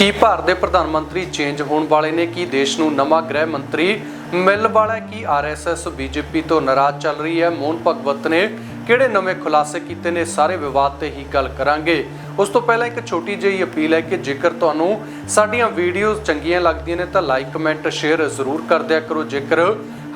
ਕੀ ਭਾਰਤ ਦੇ ਪ੍ਰਧਾਨ ਮੰਤਰੀ ਚੇਂਜ ਹੋਣ ਵਾਲੇ ਨੇ ਕੀ ਦੇਸ਼ ਨੂੰ ਨਵਾਂ ਗ੍ਰਹਿ ਮੰਤਰੀ ਮਿਲਣ ਵਾਲਾ ਕੀ ਆਰਐਸਐਸ ਬੀਜੇਪੀ ਤੋਂ ਨਾਰਾਜ਼ ਚੱਲ ਰਹੀ ਹੈ? ਮੋਹਨ ਭਗਵਤ ਨੇ ਕਿਹੜੇ ਨਵੇਂ ਖੁਲਾਸੇ ਕੀਤੇ ਨੇ? ਸਾਰੇ ਵਿਵਾਦ ਤੇ ਹੀ ਗੱਲ ਕਰਾਂਗੇ। ਉਸ ਤੋਂ ਪਹਿਲਾਂ ਇੱਕ ਛੋਟੀ ਜਿਹੀ ਅਪੀਲ ਹੈ ਕਿ ਜੇਕਰ ਤੁਹਾਨੂੰ ਸਾਡੀਆਂ ਵੀਡੀਓਜ਼ ਚੰਗੀਆਂ ਲੱਗਦੀਆਂ ਨੇ ਤਾਂ ਲਾਈਕ, ਕਮੈਂਟ, ਸ਼ੇਅਰ ਜ਼ਰੂਰ ਕਰ ਦਿਆ ਕਰੋ। ਜੇਕਰ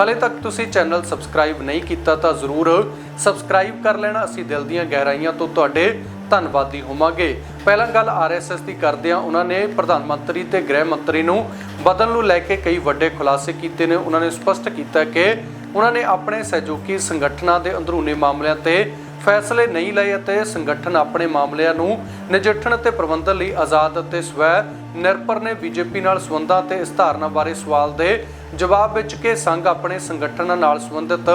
ਹਲੇ ਤੱਕ ਤੁਸੀਂ ਚੈਨਲ ਸਬਸਕ੍ਰਾਈਬ ਨਹੀਂ ਕੀਤਾ ਤਾਂ ਜ਼ਰੂਰ ਸਬਸਕ੍ਰਾਈਬ ਕਰ ਲੈਣਾ। ਅਸੀਂ ਦਿਲ ਦੀਆਂ ਗਹਿਰਾਈਆਂ ਤੋਂ ਤੁਹਾਡੇ ਧੰਨਵਾਦੀ ਹੋਵਾਂਗੇ। ਪਹਿਲਾਂ ਗੱਲ ਆਰਐਸਐਸ ਦੀ ਕਰਦੇ ਹਾਂ ਉਹਨਾਂ ਨੇ ਪ੍ਰਧਾਨ ਮੰਤਰੀ ਤੇ ਗ੍ਰਹਿ ਮੰਤਰੀ ਨੂੰ ਬਦਲਣ ਨੂੰ ਲੈ ਕੇ ਕਈ ਵੱਡੇ ਖੁਲਾਸੇ ਕੀਤੇ ਨੇ। ਉਹਨਾਂ ਨੇ ਸਪਸ਼ਟ ਕੀਤਾ ਕਿ ਉਹਨਾਂ ਨੇ ਆਪਣੇ ਸਹਿਯੋਗੀ ਸੰਗਠਨਾਂ ਦੇ ਅੰਦਰੂਨੀ ਮਾਮਲਿਆਂ ਤੇ ਫੈਸਲੇ ਨਹੀਂ ਲਏ ਅਤੇ ਸੰਗਠਨ ਆਪਣੇ ਮਾਮਲਿਆਂ ਨੂੰ ਨਜਿੱਠਣ ਅਤੇ ਪ੍ਰਬੰਧਨ ਲਈ ਆਜ਼ਾਦ ਅਤੇ ਸਵੈ ਨਿਰਭਰ ਨੇ ਬੀਜੇਪੀ ਨਾਲ ਸੰਬੰਧਾਂ ਤੇ ਇਸ ਧਾਰਨਾ ਬਾਰੇ ਸਵਾਲ ਦੇ ਜਵਾਬ ਵਿੱਚ ਕਿ ਸੰਘ ਆਪਣੇ ਸੰਗਠਨਾਂ ਨਾਲ ਸੰਬੰਧਿਤ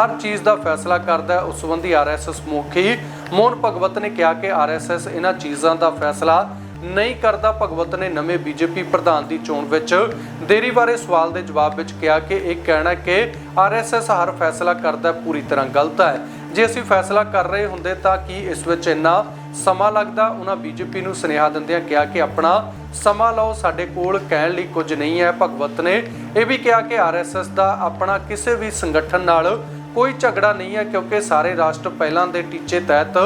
ਹਰ ਚੀਜ਼ ਦਾ ਫੈਸਲਾ ਕਰਦਾ ਹੈ। ਉਸ ਸੰਬੰਧੀ ਆਰਐਸਐਸ ਮੁਖੀ ਮੋਹਨ ਭਗਵਤ ਨੇ ਕਿਹਾ ਕਿ ਆਰਐਸਐਸ ਇਹਨਾਂ ਚੀਜ਼ਾਂ ਦਾ ਫੈਸਲਾ ਨਹੀਂ ਕਰਦਾ। ਭਗਵਤ ਨੇ ਨਵੇਂ ਬੀਜੇਪੀ ਪ੍ਰਧਾਨ ਦੀ ਚੋਣ ਵਿੱਚ ਦੇਰੀ ਬਾਰੇ ਸਵਾਲ ਦੇ ਜਵਾਬ ਵਿੱਚ ਕਿਹਾ ਕਿ ਇਹ ਕਹਿਣਾ ਕਿ ਆਰਐਸਐਸ ਹਰ ਫੈਸਲਾ ਕਰਦਾ ਪੂਰੀ ਤਰ੍ਹਾਂ ਗਲਤ ਹੈ। ਜੇ ਅਸੀਂ ਫੈਸਲਾ ਕਰ ਰਹੇ ਹੁੰਦੇ ਤਾਂ ਕੀ ਇਸ ਵਿੱਚ ਇੰਨਾ ਸਮਾਂ ਲੱਗਦਾ, ਉਹਨਾਂ ਬੀਜੇਪੀ ਨੂੰ ਸੁਨੇਹਾ ਦਿੰਦਿਆਂ ਕਿਹਾ ਕਿ ਆਪਣਾ ਸਮਾਂ ਲਓ, ਸਾਡੇ ਕੋਲ ਕਹਿਣ ਲਈ ਕੁਝ ਨਹੀਂ ਹੈ, ਭਗਵਤ ਨੇ ਇਹ ਵੀ ਕਿਹਾ ਕਿ ਆਰਐਸਐਸ ਦਾ ਆਪਣਾ ਕਿਸੇ ਵੀ ਸੰਗਠਨ ਨਾਲ ਕੋਈ ਝਗੜਾ ਨਹੀਂ ਹੈ, ਕਿਉਂਕਿ ਸਾਰੇ ਰਾਸ਼ਟਰ ਪਹਿਲਾਂ ਦੇ ਟੀਚੇ ਤਹਿਤ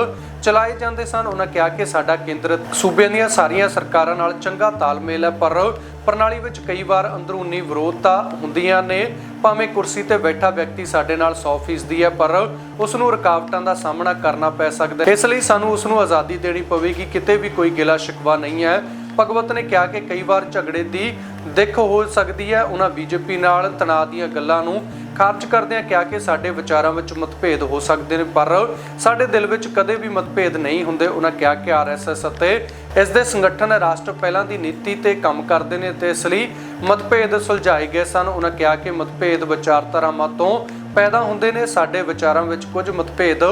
ਚਲਾਏ ਜਾਂਦੇ ਸਨ। ਉਹਨਾਂ ਕਿਹਾ ਕਿ ਸਾਡਾ ਕੇਂਦਰ ਸੂਬਿਆਂ ਦੀਆਂ ਸਾਰੀਆਂ ਸਰਕਾਰਾਂ ਨਾਲ ਚੰਗਾ ਤਾਲਮੇਲ ਹੈ, ਪਰ ਪ੍ਰਣਾਲੀ ਵਿੱਚ ਕਈ ਵਾਰ ਅੰਦਰੂਨੀ ਵਿਰੋਧਤਾ ਹੁੰਦੀਆਂ ਨੇ। ਭਾਵੇਂ ਕੁਰਸੀ ਤੇ ਬੈਠਾ ਵਿਅਕਤੀ ਸਾਡੇ ਨਾਲ 100% ਦੀ ਹੈ, ਪਰ ਉਸ ਨੂੰ ਰੁਕਾਵਟਾਂ ਦਾ ਸਾਹਮਣਾ ਕਰਨਾ ਪੈ ਸਕਦਾ ਹੈ। ਇਸ ਲਈ ਸਾਨੂੰ ਉਸ ਨੂੰ ਆਜ਼ਾਦੀ ਦੇਣੀ ਪਵੇਗੀ। ਕਿਤੇ ਵੀ ਕੋਈ ਗਿਲਾ ਸ਼ਿਕਵਾ ਨਹੀਂ ਹੈ। ਭਗਵਤ ਨੇ ਕਿਹਾ ਕਿ ਕਈ ਵਾਰ ਝਗੜੇ ਦੀ ਦਿੱਖ ਹੋ ਸਕਦੀ ਹੈ। ਉਹਨਾਂ ਬੀਜੇਪੀ ਨਾਲ ਤਣਾਅ ਦੀਆਂ ਗੱਲਾਂ ਨੂੰ ਖਾਰਜ ਕਰਦਿਆਂ ਕਿਹਾ ਕਿ ਸਾਡੇ ਵਿਚਾਰਾਂ ਵਿੱਚ ਮਤਭੇਦ ਹੋ ਸਕਦੇ ਨੇ, ਪਰ ਸਾਡੇ ਦਿਲ ਵਿੱਚ ਕਦੇ ਵੀ ਮਤਭੇਦ ਨਹੀਂ ਹੁੰਦੇ ਉਹਨਾਂ ਕਿਹਾ ਕਿ ਆਰਐਸਐਸ ਅਤੇ ਇਸ ਦੇ ਸੰਗਠਨ ਰਾਸ਼ਟਰ ਪਹਿਲਾਂ ਦੀ ਨੀਤੀ ਤੇ ਕੰਮ ਕਰਦੇ ਨੇ ਤੇ ਇਸ ਲਈ ਮਤਭੇਦ ਸੁਲਝਾਏ ਗਏ ਸਨ। ਉਹਨਾਂ ਕਿਹਾ ਕਿ ਮਤਭੇਦ ਵਿਚਾਰਧਾਰਾਵਾਂ ਤੋਂ ਪੈਦਾ ਹੁੰਦੇ ਨੇ, ਸਾਡੇ ਵਿਚਾਰਾਂ ਵਿੱਚ ਕੁਝ ਮਤਭੇਦ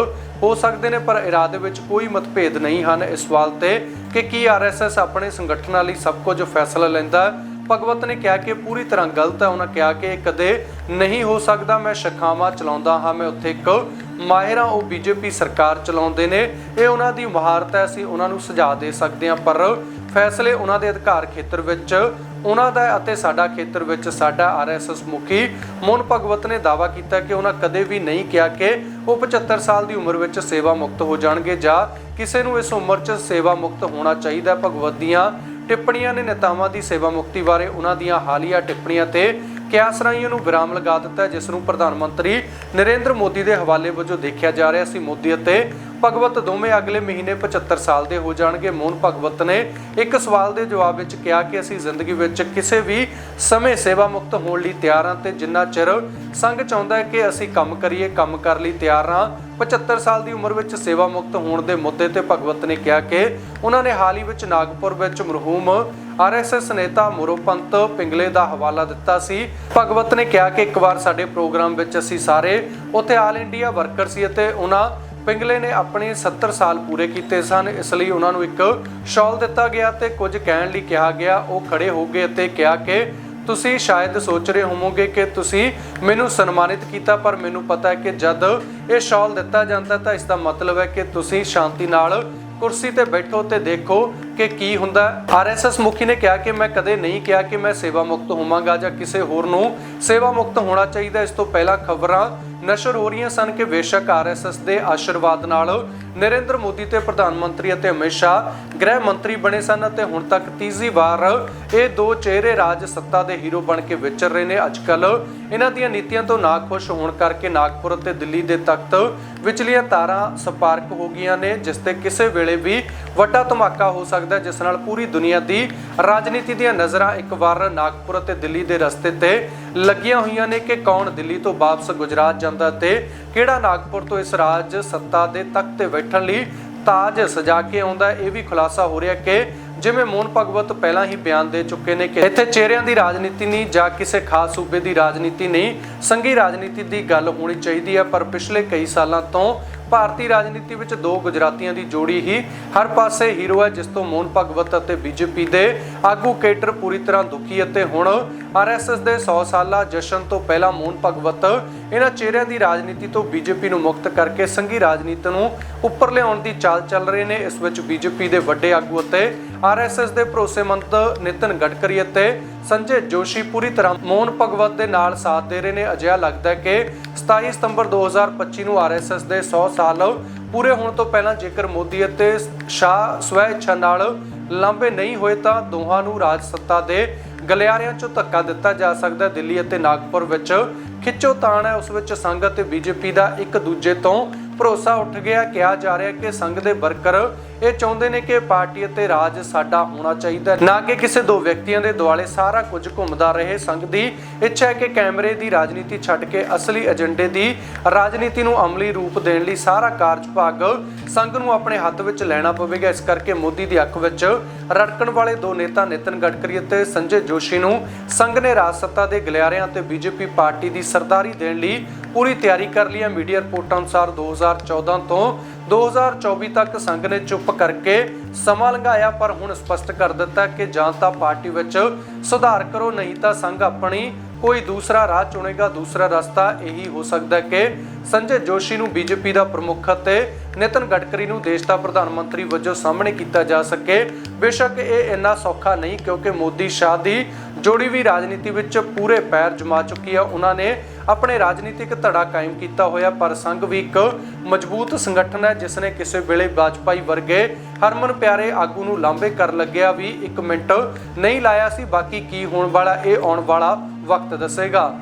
ਹੋ ਸਕਦੇ ਨੇ, ਪਰ ਇਰਾਦੇ ਵਿੱਚ ਕੋਈ ਮਤਭੇਦ ਨਹੀਂ ਹਨ। ਇਸ ਸਵਾਲ ਤੇ ਕਿ ਕੀ ਆਰਐਸਐਸ ਆਪਣੇ ਸੰਗਠਨਾਂ ਲਈ ਸਭ ਕੁਝ ਫੈਸਲਾ ਲੈਂਦਾ ਹੈ ਭਗਵਤ ਨੇ ਕਿਹਾ ਕਿ ਪੂਰੀ ਤਰ੍ਹਾਂ ਗਲਤ ਹੈ। ਉਹਨਾਂ ਕਿਹਾ ਕਿ ਇਹ ਕਦੇ ਨਹੀਂ ਹੋ ਸਕਦਾ। ਮੈਂ ਸ਼ਖਾਵਾਂ ਚਲਾਉਂਦਾ ਹਾਂ। ਮੈਂ ਉੱਥੇ ਇੱਕ ਮਾਹਿਰ ਹਾਂ। ਉਹ ਬੀਜੇਪੀ ਸਰਕਾਰ ਚਲਾਉਂਦੇ ਨੇ। ਇਹ ਉਹਨਾਂ ਦੀ ਮਹਾਰਤ ਹੈ। ਅਸੀਂ ਉਹਨਾਂ ਨੂੰ ਸੁਝਾਅ ਦੇ ਸਕਦੇ ਹਾਂ। ਪਰ ਫੈਸਲੇ ਉਹਨਾਂ ਦੇ ਅਧਿਕਾਰ ਖੇਤਰ ਵਿੱਚ ਉਹਨਾਂ ਦਾ ਅਤੇ ਸਾਡਾ ਖੇਤਰ ਵਿੱਚ ਸਾਡਾ ਆਰਐਸਐਸ ਮੁਖੀ ਮੋਹਨ ਭਗਵਤ ਨੇ ਦਾਅਵਾ ਕੀਤਾ ਕਿ ਉਹਨਾਂ ਕਦੇ ਵੀ ਨਹੀਂ ਕਿਹਾ ਕਿ ਉਹ 75 ਸਾਲ ਦੀ ਉਮਰ ਵਿੱਚ ਸੇਵਾ ਮੁਕਤ ਹੋ ਜਾਣਗੇ ਜਾਂ ਕਿਸੇ ਨੂੰ ਇਸ ਉਮਰ 'ਚ ਸੇਵਾ ਮੁਕਤ ਹੋਣਾ ਚਾਹੀਦਾ ਭਗਵਤ ਦੀਆਂ ਟਿੱਪਣੀਆਂ ਨੇ ਨੇਤਾਵਾਂ ਦੀ ਸੇਵਾ ਮੁਕਤੀ ਬਾਰੇ ਉਹਨਾਂ ਦੀਆਂ ਹਾਲੀਆ ਟਿੱਪਣੀਆਂ ਤੇ ਕਿਆਸ ਰਾਈਆਂ ਨੂੰ ਵਿਰਾਮ ਲਗਾ ਦਿੱਤਾ ਹੈ, ਜਿਸ ਨੂੰ ਪ੍ਰਧਾਨ ਮੰਤਰੀ ਨਰਿੰਦਰ ਮੋਦੀ ਦੇ ਹਵਾਲੇ ਵਜੋਂ ਦੇਖਿਆ ਜਾ ਰਿਹਾ ਸੀ। ਮੋਦੀ ਅਤੇ ਭਗਵਤ ਦੋਵੇਂ ਅਗਲੇ ਮਹੀਨੇ 75 ਸਾਲ ਦੇ ਹੋ ਜਾਣਗੇ। ਮੋਹਨ ਭਗਵਤ ਨੇ ਇੱਕ ਸਵਾਲ ਦੇ ਜਵਾਬ ਵਿੱਚ ਕਿਹਾ ਕਿ ਅਸੀਂ ਜ਼ਿੰਦਗੀ ਵਿੱਚ ਕਿਸੇ ਵੀ ਸਮੇਂ ਸੇਵਾ ਮੁਕਤ ਹੋਣ ਲਈ ਤਿਆਰ ਹਾਂ ਤੇ ਜਿੰਨਾ ਚਿਰ ਸੰਘ ਚਾਹੁੰਦਾ ਹੈ ਕਿ ਅਸੀਂ ਕੰਮ ਕਰੀਏ, ਕੰਮ ਕਰ ਲਈ ਤਿਆਰ ਹਾਂ। 75 ਸਾਲ ਦੀ ਉਮਰ ਵਿੱਚ ਸੇਵਾ ਮੁਕਤ ਹੋਣ ਦੇ ਮੁੱਦੇ ਤੇ ਭਗਵਤ ਨੇ ਕਿਹਾ ਕਿ ਉਹਨਾਂ ਨੇ ਹਾਲ ਹੀ ਵਿੱਚ ਨਾਗਪੁਰ ਵਿੱਚ ਮਰਹੂਮ ਆਰਐਸਐਸ ਨੇਤਾ ਮੁਰੋਪੰਤ ਪਿੰਗਲੇ ਦਾ ਹਵਾਲਾ ਦਿੱਤਾ ਸੀ। ਭਗਵਤ ਨੇ ਕਿਹਾ ਕਿ ਇੱਕ ਵਾਰ ਸਾਡੇ ਪ੍ਰੋਗਰਾਮ ਵਿੱਚ ਅਸੀਂ ਸਾਰੇ ਉੱਥੇ ਆਲ ਇੰਡੀਆ ਵਰਕਰ ਸੀ ਅਤੇ ਉਹਨਾਂ ਪਿੰਗਲੇ ਨੇ ਆਪਣੇ 70 ਸਾਲ ਪੂਰੇ ਕੀਤੇ ਸਨ, ਇਸ ਲਈ ਉਹਨਾਂ ਨੂੰ ਇੱਕ ਸ਼ਾਲ ਦਿੱਤਾ ਗਿਆ ਤੇ ਕੁਝ ਕਹਿਣ ਲਈ ਕਿਹਾ ਗਿਆ, ਉਹ ਖੜੇ ਹੋ ਗਏ ਅਤੇ ਕਿਹਾ ਕਿ ਤੁਸੀਂ ਸ਼ਾਇਦ ਸੋਚ ਰਹੇ ਹੋਵੋਗੇ ਕਿ ਤੁਸੀਂ ਮੈਨੂੰ ਸਨਮਾਨਿਤ ਕੀਤਾ, ਪਰ ਮੈਨੂੰ ਪਤਾ ਹੈ ਕਿ ਜਦ ਇਹ ਸ਼ਾਲ ਦਿੱਤਾ ਜਾਂਦਾ ਤਾਂ ਇਸ ਦਾ ਮਤਲਬ ਹੈ ਕਿ ਤੁਸੀਂ ਸ਼ਾਂਤੀ ਨਾਲ ਕੁਰਸੀ ਤੇ ਬੈਠੋ ਤੇ ਦੇਖੋ ਕਿ ਕੀ ਹੁੰਦਾ। ਆਰਐਸਐਸ ਮੁਖੀ ਨੇ ਕਿਹਾ ਕਿ ਮੈਂ ਕਦੇ ਨਹੀਂ ਕਿਹਾ ਕਿ ਮੈਂ ਸੇਵਾ ਮੁਕਤ ਹੋਵਾਂਗਾ ਜਾਂ ਕਿਸੇ ਹੋਰ ਨੂੰ ਸੇਵਾ ਮੁਕਤ ਹੋਣਾ ਚਾਹੀਦਾ। ਇਸ ਤੋਂ ਪਹਿਲਾਂ ਖਬਰਾਂ ਨਸ਼ਰ ਹੋ ਰਹੀਆਂ ਸਨ ਕਿ ਬੇਸ਼ੱਕ ਆਰਐਸਐਸ ਦੇ ਆਸ਼ੀਰਵਾਦ ਨਾਲ ਨਰਿੰਦਰ ਮੋਦੀ ਤੇ ਪ੍ਰਧਾਨ ਮੰਤਰੀ ਅਤੇ ਅਮਿਤ ਸ਼ਾਹ ਗ੍ਰਹਿ ਮੰਤਰੀ ਬਣੇ ਸਨ ਅਤੇ ਹੁਣ ਤੱਕ ਤੀਜੀ ਵਾਰ ਇਹ ਦੋ ਚਿਹਰੇ ਰਾਜ ਸੱਤਾ ਦੇ ਹੀਰੋ ਬਣ ਕੇ ਵਿਚਰ ਰਹੇ ਨੇ। ਅੱਜਕੱਲ ਇਹਨਾਂ ਦੀਆਂ ਨੀਤੀਆਂ ਤੋਂ ਨਾਖੁਸ਼ ਹੋਣ ਕਰਕੇ ਨਾਗਪੁਰ ਅਤੇ ਦਿੱਲੀ ਦੇ ਤਖਤ ਵਿਚਲੀਆਂ ਤਾਰਾਂ ਸਪਾਰਕ ਹੋ ਗਈਆਂ ਨੇ ਜਿਸ ਤੇ ਕਿਸੇ ਵੇਲੇ ਵੀ ਵੱਡਾ ਧਮਾਕਾ ਹੋ ਸਕਦਾ ਹੈ, ਜਿਸ ਨਾਲ ਪੂਰੀ ਦੁਨੀਆ ਦੀ ਰਾਜਨੀਤੀ ਦੀਆਂ ਨਜ਼ਰਾਂ ਇੱਕ ਵਾਰ ਨਾਗਪੁਰ ਅਤੇ ਦਿੱਲੀ ਦੇ ਰਸਤੇ ਤੇ ਲੱਗੀਆਂ ਹੋਈਆਂ ਨੇ ਕਿ ਕੌਣ ਦਿੱਲੀ ਤੋਂ ਵਾਪਸ ਗੁਜਰਾਤ ਜਾਂਦਾ ਤੇ ਕਿਹੜਾ ਨਾਗਪੁਰ ਤੋਂ ਇਸ ਰਾਜ ਸੱਤਾ ਦੇ ਤਖਤ ਤੇ ਬੈਠਣ ਲਈ ਤਾਜ ਸਜਾ ਕੇ ਆਉਂਦਾ ਇਹ ਵੀ ਖੁਲਾਸਾ ਹੋ ਰਿਹਾ ਕਿ ਜਿਵੇਂ ਮੋਹਨ ਭਗਵਤ ਪਹਿਲਾਂ ਹੀ ਬਿਆਨ ਦੇ ਚੁੱਕੇ ਨੇ ਕਿ ਇੱਥੇ ਚਿਹਰਿਆਂ ਦੀ ਰਾਜਨੀਤੀ ਨਹੀਂ ਜਾਂ ਕਿਸੇ ਖਾਸ ਸੂਬੇ ਦੀ ਰਾਜਨੀਤੀ ਨਹੀਂ, ਸੰਘੀ ਰਾਜਨੀਤੀ ਦੀ ਗੱਲ ਹੋਣੀ ਚਾਹੀਦੀ ਹੈ। ਪਰ ਪਿਛਲੇ ਕਈ ਸਾਲਾਂ ਤੋਂ ਭਾਰਤੀ ਰਾਜਨੀਤੀ ਵਿੱਚ ਦੋ ਗੁਜਰਾਤੀਆਂ ਦੀ ਜੋੜੀ ਹੀ ਹਰ ਪਾਸੇ ਹੀਰੋ ਹੈ, ਜਿਸ ਤੋਂ ਮੋਹਨ ਭਗਵਤ ਅਤੇ ਬੀਜੇਪੀ ਦੇ ਆਗੂ ਕੇਟਰ ਪੂਰੀ ਤਰ੍ਹਾਂ ਦੁਖੀ ਅਤੇ ਹੁਣ ਆਰਐਸਐਸ ਦੇ 100 ਸਾਲਾ ਜਸ਼ਨ ਤੋਂ ਪਹਿਲਾਂ ਮੋਹਨ ਭਗਵਤ ਇਹਨਾਂ ਚਿਹਰਿਆਂ ਦੀ ਰਾਜਨੀਤੀ ਤੋਂ ਬੀਜੇਪੀ ਨੂੰ ਮੁਕਤ ਕਰਕੇ ਸੰਘੀ ਰਾਜਨੀਤੀ ਨੂੰ ਉੱਪਰ ਲਿਆਉਣ ਦੀ ਚਾਲ ਚੱਲ ਰਹੇ ਨੇ। ਇਸ ਵਿੱਚ ਬੀਜੇਪੀ ਦੇ ਵੱਡੇ ਆਗੂ ਅਤੇ ਆਰਐਸਐਸ ਦੇ ਭਰੋਸੇਮੰਦ ਨਿਤਨ ਗਡਕਰੀ ਅਤੇ ਸੰਜੇ ਜੋਸ਼ੀ ਪੂਰੀ ਤਰ੍ਹਾਂ ਮੋਹਨ ਭਗਵਤ ਦੇ ਨਾਲ ਸਾਥ ਦੇ ਰਹੇ ਨੇ। ਅਜਿਹਾ ਲੱਗਦਾ ਹੈ ਕਿ 27 ਸਤੰਬਰ 2025 ਨੂੰ ਆਰਐਸਐਸ ਦੇ 100 ਸਾਲ ਪੂਰੇ ਹੋਣ ਤੋਂ ਪਹਿਲਾਂ ਜੇਕਰ ਮੋਦੀ ਅਤੇ ਸ਼ਾਹ ਸਵੈ ਇੱਛਾ ਨਾਲ ਲਾਂਬੇ ਨਹੀਂ ਹੋਏ ਤਾਂ ਦੋਹਾਂ ਨੂੰ ਰਾਜ ਸੱਤਾ ਦੇ ਗਲਿਆਰਿਆਂ 'ਚੋਂ ਧੱਕਾ ਦਿੱਤਾ ਜਾ ਸਕਦਾ ਹੈ। ਦਿੱਲੀ ਅਤੇ ਨਾਗਪੁਰ ਵਿੱਚ ਖਿੱਚੋ ਤਾਣ ਹੈ। ਉਸ ਵਿੱਚ ਸੰਘ ਅਤੇ ਬੀਜੇਪੀ ਦਾ ਇੱਕ ਦੂਜੇ ਤੋਂ ਭਰੋਸਾ ਉੱਠ ਗਿਆ ਕਿਹਾ ਜਾ ਰਿਹਾ ਕਿ ਸੰਘ ਦੇ ਵਰਕਰ ਇਹ ਚਾਹੁੰਦੇ ਨੇ ਕਿ ਪਾਰਟੀ ਅਤੇ ਰਾਜ ਸਾਡਾ ਹੋਣਾ ਚਾਹੀਦਾ ਨਾ ਕਿ ਕਿਸੇ ਦੋ ਵਿਅਕਤੀਆਂ ਦੇ ਦੁਆਲੇ ਸਾਰਾ ਕੁਝ ਘੁੰਮਦਾ ਰਹੇ। ਸੰਘ ਦੀ ਇੱਛਾ ਹੈ ਕਿ ਕੈਮਰੇ ਦੀ ਰਾਜਨੀਤੀ ਛੱਡ ਕੇ ਅਸਲੀ ਏਜੰਡੇ ਦੀ ਰਾਜਨੀਤੀ ਨੂੰ ਅਮਲੀ ਰੂਪ ਦੇਣ ਲਈ ਸਾਰਾ ਕਾਰਜਭਾਗ ਸੰਘ ਨੂੰ ਆਪਣੇ ਹੱਥ ਵਿੱਚ ਲੈਣਾ ਪਵੇਗਾ। ਇਸ ਕਰਕੇ ਮੋਦੀ ਦੀ ਅੱਖ ਵਿੱਚ ਰੜਕਣ ਵਾਲੇ ਦੋ ਨੇਤਾ ਨਿਤਨ ਗਡਕਰੀ ਅਤੇ ਸੰਜੇ ਜੋਸ਼ੀ ਨੂੰ ਸੰਘ ਨੇ ਰਾਜ ਸੱਤਾ ਦੇ ਗਲਿਆਰਿਆਂ ਤੇ ਬੀਜੇਪੀ ਪਾਰਟੀ ਦੀ ਸਰਦਾਰੀ ਦੇਣ ਲਈ ਪੂਰੀ ਤਿਆਰੀ ਕਰ ਲਈ ਹੈ। ਮੀਡੀਆ ਰਿਪੋਰਟਾਂ ਅਨੁਸਾਰ 2014 ਤੋਂ 2024 ਤੱਕ ਸੰਘ ਨੇ ਚੁੱਪ ਕਰਕੇ ਸਮਾਂ ਲੰਘਾਇਆ, ਪਰ ਹੁਣ ਸਪਸ਼ਟ ਕਰ ਦਿੱਤਾ ਕਿ ਜਾਂ ਤਾਂ ਪਾਰਟੀ ਵਿੱਚ ਸੁਧਾਰ ਕਰੋ, ਨਹੀਂ ਤਾਂ ਸੰਘ ਆਪਣੀ ਕੋਈ ਦੂਸਰਾ ਰਾਹ ਚੁਣੇਗਾ, ਦੂਸਰਾ ਰਸਤਾ ਇਹੀ ਹੋ ਸਕਦਾ ਕਿ ਸੰਜੇ ਜੋਸ਼ੀ ਨੂੰ ਬੀਜੇਪੀ ਦਾ ਪ੍ਰਮੁੱਖ ਅਤੇ ਨਿਤਨ ਗਡਕਰੀ ਨੂੰ ਦੇਸ਼ ਦਾ ਪ੍ਰਧਾਨ ਮੰਤਰੀ ਵਜੋਂ ਸਾਹਮਣੇ ਕੀਤਾ ਜਾ ਸਕੇ। ਬੇਸ਼ੱਕ ਇਹ ਇੰਨਾ ਸੌਖਾ ਨਹੀਂ, ਕਿਉਂਕਿ ਮੋਦੀ ਸ਼ਾਹ ਦੀ ਜੋੜੀ ਵੀ ਰਾਜਨੀਤੀ ਵਿੱਚ ਪੂਰੇ ਪੈਰ ਜਮਾ ਚੁੱਕੀ ਆ। ਉਹਨਾਂ ਨੇ ਆਪਣੇ ਰਾਜਨੀਤਿਕ ਧੜਾ ਕਾਇਮ ਕੀਤਾ ਹੋਇਆ, ਪਰ ਸੰਘ ਵੀ ਇੱਕ ਮਜ਼ਬੂਤ ਸੰਗਠਨ ਹੈ, ਜਿਸ ਨੇ ਕਿਸੇ ਵੇਲੇ ਵਾਜਪਾਈ ਵਰਗੇ ਹਰਮਨ ਪਿਆਰੇ ਆਗੂ ਨੂੰ ਲਾਂਬੇ ਕਰ ਲੱਗਿਆ ਵੀ ਇੱਕ ਮਿੰਟ ਨਹੀਂ ਲਾਇਆ ਸੀ। ਬਾਕੀ ਕੀ ਹੋਣ ਵਾਲਾ, ਇਹ ਆਉਣ ਵਾਲਾ ਵਕਤ ਦੱਸੇਗਾ।